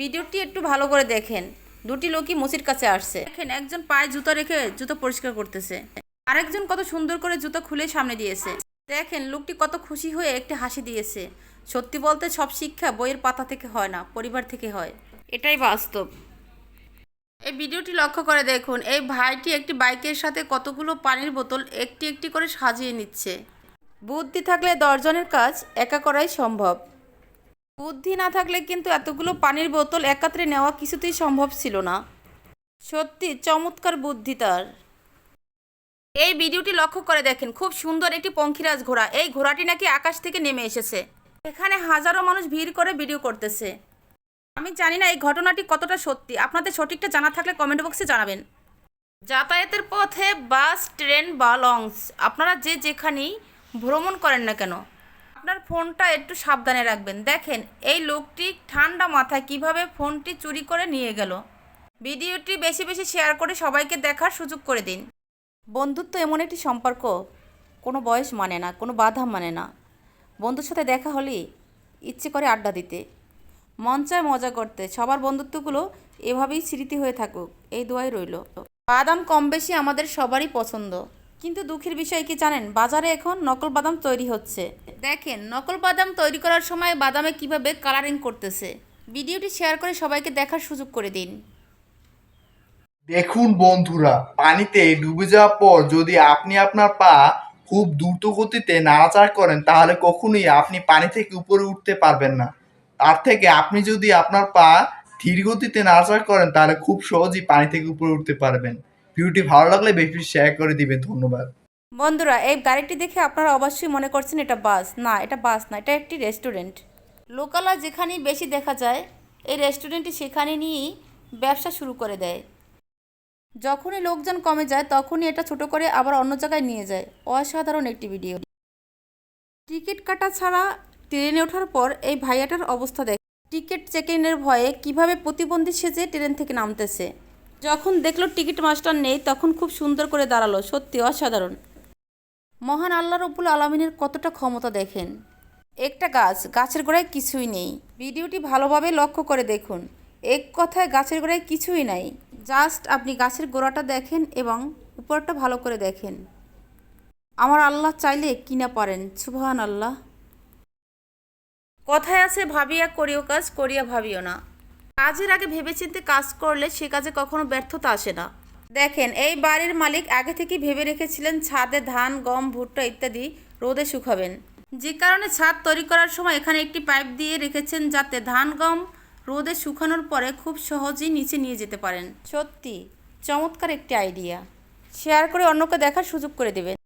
ভিডিওটি একটু ভালো করে দেখেন। দুটি লোকই মসির কাছে আসছে। দেখেন, একজন পায়ে জুতো রেখে জুতো পরিষ্কার করতেছে। আরেকজন কত সুন্দর করে জুতো খুলে সামনে দিয়েছে। দেখেন, লোকটি কত খুশি হয়ে একটি হাসি দিয়েছে। সত্যি বলতে সব শিক্ষা বইয়ের পাতা থেকে হয় না, পরিবার থেকে হয়। এটাই বাস্তব। এই ভিডিওটি লক্ষ্য করে দেখুন, এই ভাইটি একটি বাইকের সাথে কতগুলো পানির বোতল একটি একটি করে সাজিয়ে নিচ্ছে। বুদ্ধি থাকলে দশজনের কাজ একা করাই সম্ভব। বুদ্ধি না থাকলে কিন্তু এতগুলো পানির বোতল একাত্রে নেওয়া কিছুতেই সম্ভব ছিল না। সত্যি, চমৎকার বুদ্ধি তার। এই ভিডিওটি লক্ষ্য করে দেখেন, খুব সুন্দর একটি পঙ্খিরাজ ঘোড়া। এই ঘোড়াটি নাকি আকাশ থেকে নেমে এসেছে। এখানে হাজারো মানুষ ভিড় করে ভিডিও করতেছে। আমি জানি না এই ঘটনাটি কতটা সত্যি। আপনাদের সঠিকটা জানা থাকলে কমেন্ট বক্সে জানাবেন। যাতায়াতের পথে বাস, ট্রেন বা লঞ্চ, আপনারা যে যেখানেই ভ্রমণ করেন না কেন আপনার ফোনটা একটু সাবধানে রাখবেন। দেখেন, এই লোকটি ঠান্ডা মাথায় কীভাবে ফোনটি চুরি করে নিয়ে গেল। ভিডিওটি বেশি বেশি শেয়ার করে সবাইকে দেখার সুযোগ করে দিন। বন্ধুত্ব এমন একটি সম্পর্ক, কোনো বয়স মানে না, কোনো বাধা মানে না। বন্ধুর সাথে দেখা হলেই ইচ্ছে করে আড্ডা দিতে। মন চায় মজা করতে। সবার বন্ধুত্বগুলো এভাবেই স্মৃতি হয়ে থাকুক, এই দোয়াই রইল। বাদাম কম বেশি আমাদের সবারই পছন্দ। কিন্তু দুঃখের বিষয় কি জানেন? বাজারে এখন নকল বাদাম তৈরি হচ্ছে। দেখেন নকল বাদাম তৈরি করার সময় বাদামে কীভাবে কালারিং করতেছে? ভিডিওটি শেয়ার করে সবাইকে দেখার সুযোগ করে দিন। দেখুন বন্ধুরা পানিতে ডুবে যাওয়ার পর যদি আপনি আপনার পা খুব দ্রুত গতিতে নাড়াচাড়া করেন তাহলে কখনোই আপনি পানি থেকে উপরে উঠতে পারবেন না। তার থেকে আপনি যদি আপনার পা ধীর গতিতে নাড়াচাড়া করেন তাহলে খুব সহজেই পানি থেকে উপরে উঠতে পারবেন। ভিডিওটি ভালো লাগলে বেশি শেয়ার করে দিবেন, ধন্যবাদ। বন্ধুরা, এই গাড়িটি দেখে আপনারা অবশ্যই মনে করছেন এটা বাস। না, এটা বাস না, এটা একটি রেস্টুরেন্ট লোকালয় যেখানেই বেশি দেখা যায়, এই রেস্টুরেন্টটি সেখানে নিয়েই ব্যবসা শুরু করে দেয়। যখনই লোকজন কমে যায়, তখনই এটা ছোট করে আবার অন্য জায়গায় নিয়ে যায়। অসাধারণ একটি ভিডিও টিকিট কাটা ছাড়া ট্রেনে ওঠার পর এই ভাইয়াটার অবস্থা দেখ টিকিট চেকিংয়ের ভয়ে কীভাবে প্রতিবন্ধী সেজে ট্রেন থেকে নামতেছে। যখন দেখল টিকিট মাস্টার নেই, তখন খুব সুন্দর করে দাঁড়াল। সত্যি অসাধারণ। মহান আল্লাহ রব্বুল আলমিনের কতটা ক্ষমতা দেখেন। একটা গাছ, গাছের গোড়ায় কিছুই নেই। ভিডিওটি ভালোভাবে লক্ষ্য করে দেখুন। এক কথায় গাছের গোড়ায় কিছুই নাই। জাস্ট আপনি গাছের গোড়াটা দেখেন এবং উপরটা ভালো করে দেখেন। আমার আল্লাহ চাইলে কি না পারেন। সুবহান আল্লাহ কথায় আছে, ভাবিয়া করিও কাজ, করিয়া ভাবিও না। কাজের আগে ভেবেচিন্তে কাজ করলে সে কাজে কখনো ব্যর্থতা আসে না। দেখেন, এই বাড়ির মালিক আগে থেকে ভেবে রেখেছিলেন ছাদে ধান, গম, ভুট্টা ইত্যাদি রোদে শুকাবেন। যে কারণে ছাদ তৈরি করার সময় এখানে একটি পাইপ দিয়ে রেখেছেন যাতে ধান, গম রোদে শুকানোর পরে খুব সহজেই নিচে নিয়ে যেতে পারেন। সত্যি, চমৎকার একটি আইডিয়া। শেয়ার করে অন্যকে দেখার সুযোগ করে দেবেন।